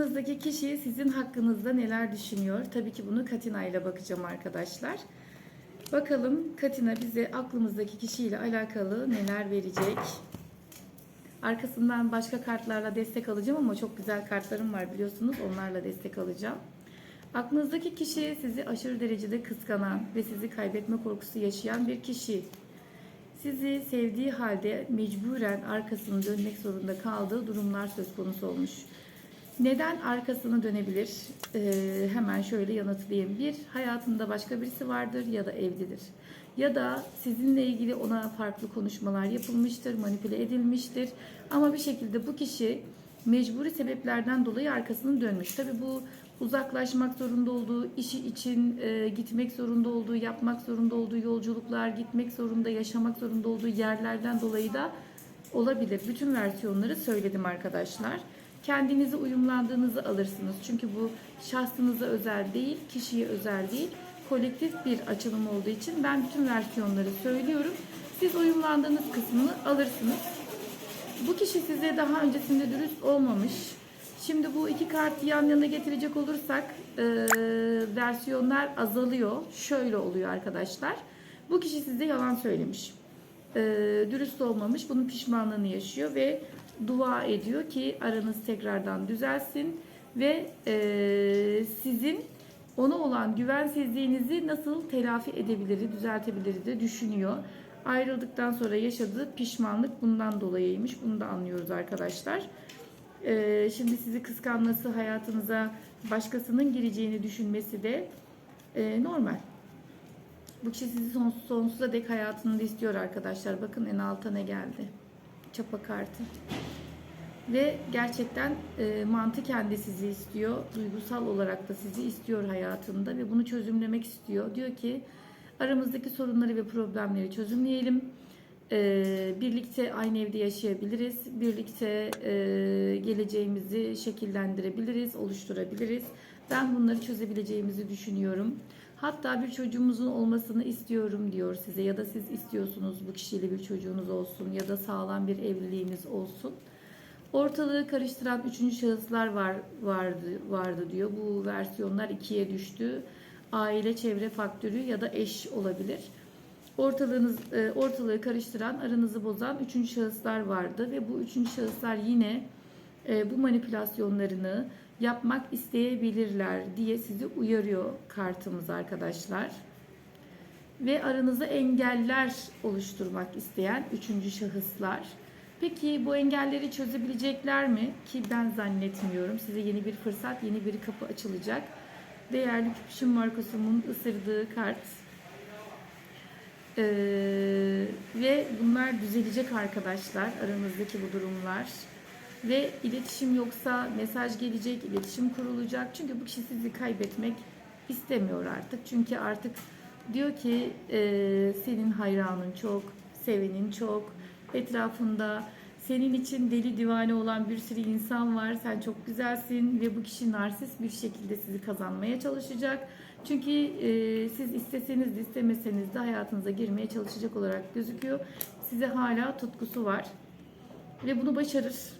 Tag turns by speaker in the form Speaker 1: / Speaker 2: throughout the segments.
Speaker 1: Aklınızdaki kişi sizin hakkınızda neler düşünüyor? Tabii ki bunu Katina ile bakacağım arkadaşlar. Bakalım Katina bize aklımızdaki kişiyle alakalı neler verecek? Arkasından başka kartlarla destek alacağım ama çok güzel kartlarım var biliyorsunuz. Onlarla destek alacağım. Aklınızdaki kişi sizi aşırı derecede kıskanan ve sizi kaybetme korkusu yaşayan bir kişi. Sizi sevdiği halde mecburen arkasını dönmek zorunda kaldığı durumlar söz konusu olmuş. Neden arkasını dönebilir? Ee, hemen şöyle yanıtlayayım. Bir, hayatında başka birisi vardır ya da evlidir. Ya da sizinle ilgili ona farklı konuşmalar yapılmıştır, manipüle edilmiştir. Ama bir şekilde bu kişi mecburi sebeplerden dolayı arkasını dönmüş. Tabi bu uzaklaşmak zorunda olduğu, işi için e, gitmek zorunda olduğu, yapmak zorunda olduğu yolculuklar, gitmek zorunda, yaşamak zorunda olduğu yerlerden dolayı da olabilir. Bütün versiyonları söyledim arkadaşlar. Kendinizi uyumlandığınızı alırsınız. Çünkü bu şahsınıza özel değil, kişiye özel değil. Kolektif bir açılım olduğu için ben bütün versiyonları söylüyorum. Siz uyumlandığınız kısmını alırsınız. Bu kişi size daha öncesinde dürüst olmamış. Şimdi bu iki kartı yan yana getirecek olursak e, versiyonlar azalıyor. Şöyle oluyor arkadaşlar. Bu kişi size yalan söylemiş. E, dürüst olmamış. Bunun pişmanlığını yaşıyor ve dua ediyor ki aranız tekrardan düzelsin ve e, sizin ona olan güvensizliğinizi nasıl telafi edebilir, düzeltebilir de düşünüyor. Ayrıldıktan sonra yaşadığı pişmanlık bundan dolayıymış. Bunu da anlıyoruz arkadaşlar. Ee, şimdi sizi kıskanması, hayatınıza başkasının gireceğini düşünmesi de e, normal. Bu kişi sizi sonsuz, sonsuza dek hayatında istiyor arkadaşlar. Bakın en alta ne geldi. Çapa kartı. Ve gerçekten e, mantıken de sizi istiyor. Duygusal olarak da sizi istiyor hayatında ve bunu çözümlemek istiyor. Diyor ki aramızdaki sorunları ve problemleri çözümleyelim. E, birlikte aynı evde yaşayabiliriz. Birlikte e, geleceğimizi şekillendirebiliriz, oluşturabiliriz. Ben bunları çözebileceğimizi düşünüyorum. Hatta bir çocuğumuzun olmasını istiyorum diyor size ya da siz istiyorsunuz bu kişiyle bir çocuğunuz olsun ya da sağlam bir evliliğiniz olsun. Ortalığı karıştıran üçüncü şahıslar var vardı vardı diyor. Bu versiyonlar ikiye düştü. Aile, çevre faktörü ya da eş olabilir. Ortalığınız e, ortalığı karıştıran, aranızı bozan üçüncü şahıslar vardı ve bu üçüncü şahıslar yine e, bu manipülasyonlarını yapmak isteyebilirler diye sizi uyarıyor kartımız arkadaşlar. Ve aranıza engeller oluşturmak isteyen üçüncü şahıslar. Peki bu engelleri çözebilecekler mi? Ki ben zannetmiyorum. Size yeni bir fırsat, yeni bir kapı açılacak. Değerli küpüşüm Markus'umun ısırdığı kart. Ee, ve bunlar düzelecek arkadaşlar. Aranızdaki bu durumlar. Ve iletişim yoksa mesaj gelecek, iletişim kurulacak. Çünkü bu kişi sizi kaybetmek istemiyor artık. Çünkü artık diyor ki e, senin hayranın çok, sevenin çok, etrafında senin için deli divane olan bir sürü insan var. Sen çok güzelsin ve bu kişi narsist bir şekilde sizi kazanmaya çalışacak. Çünkü e, siz isteseniz de istemeseniz de hayatınıza girmeye çalışacak olarak gözüküyor. Size hala tutkusu var. Ve bunu başarır.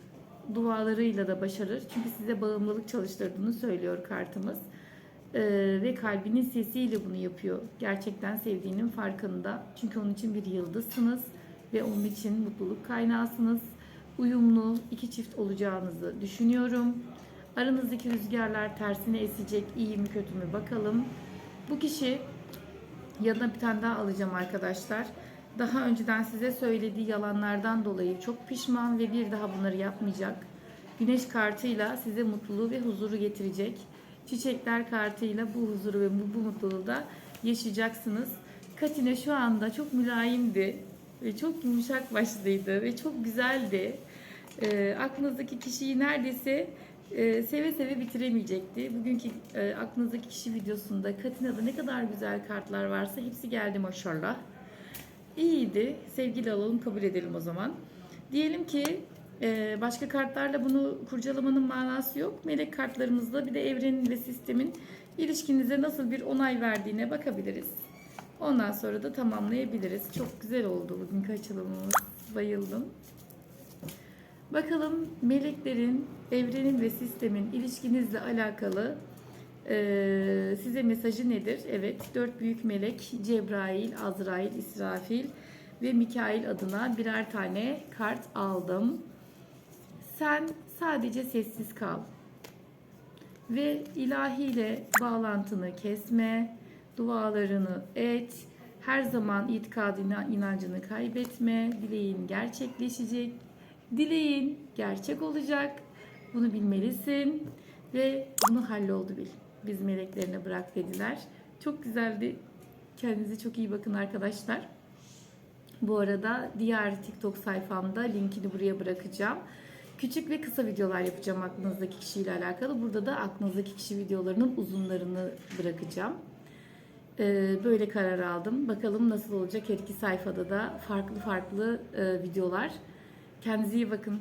Speaker 1: Dualarıyla da başarır. Çünkü size bağımlılık çalıştırdığını söylüyor kartımız. Ee, ve kalbinin sesiyle bunu yapıyor. Gerçekten sevdiğinin farkında. Çünkü onun için bir yıldızsınız ve onun için mutluluk kaynağısınız. Uyumlu iki çift olacağınızı düşünüyorum. Aranızdaki rüzgarlar tersine esecek, iyi mi kötü mü bakalım. Bu kişi yanına bir tane daha alacağım arkadaşlar. Daha önceden size söylediği yalanlardan dolayı çok pişman ve bir daha bunları yapmayacak. Güneş kartıyla size mutluluğu ve huzuru getirecek. Çiçekler kartıyla bu huzuru ve bu, bu mutluluğu da yaşayacaksınız. Katina şu anda çok mülayimdi ve çok yumuşak başlıydı ve çok güzeldi. E, aklınızdaki kişiyi neredeyse e, seve seve bitiremeyecekti. Bugünkü e, aklınızdaki kişi videosunda Katina'da ne kadar güzel kartlar varsa hepsi geldi maşallah. İyiydi. Sevgili alalım kabul edelim o zaman. Diyelim ki e, başka kartlarla bunu kurcalamanın manası yok. Melek kartlarımızla bir de evrenin ve sistemin ilişkinize nasıl bir onay verdiğine bakabiliriz. Ondan sonra da tamamlayabiliriz. Çok güzel oldu bugünkü açılımımız. Bayıldım. Bakalım meleklerin, evrenin ve sistemin ilişkinizle alakalı e, size mesajı nedir? Evet, dört büyük melek Cebrail, Azrail, İsrafil ve Mikail adına birer tane kart aldım. Sen sadece sessiz kal ve ilahiyle bağlantını kesme, dualarını et, her zaman itikadına, inancını kaybetme, dileğin gerçekleşecek, dileğin gerçek olacak, bunu bilmelisin ve bunu halloldu bil. Biz meleklerine bırak dediler. Çok güzeldi. Kendinize çok iyi bakın arkadaşlar. Bu arada diğer TikTok sayfamda linkini buraya bırakacağım. Küçük ve kısa videolar yapacağım aklınızdaki kişiyle alakalı. Burada da aklınızdaki kişi videolarının uzunlarını bırakacağım. Ee, böyle karar aldım. Bakalım nasıl olacak her iki sayfada da farklı farklı e, videolar. Kendinize iyi bakın.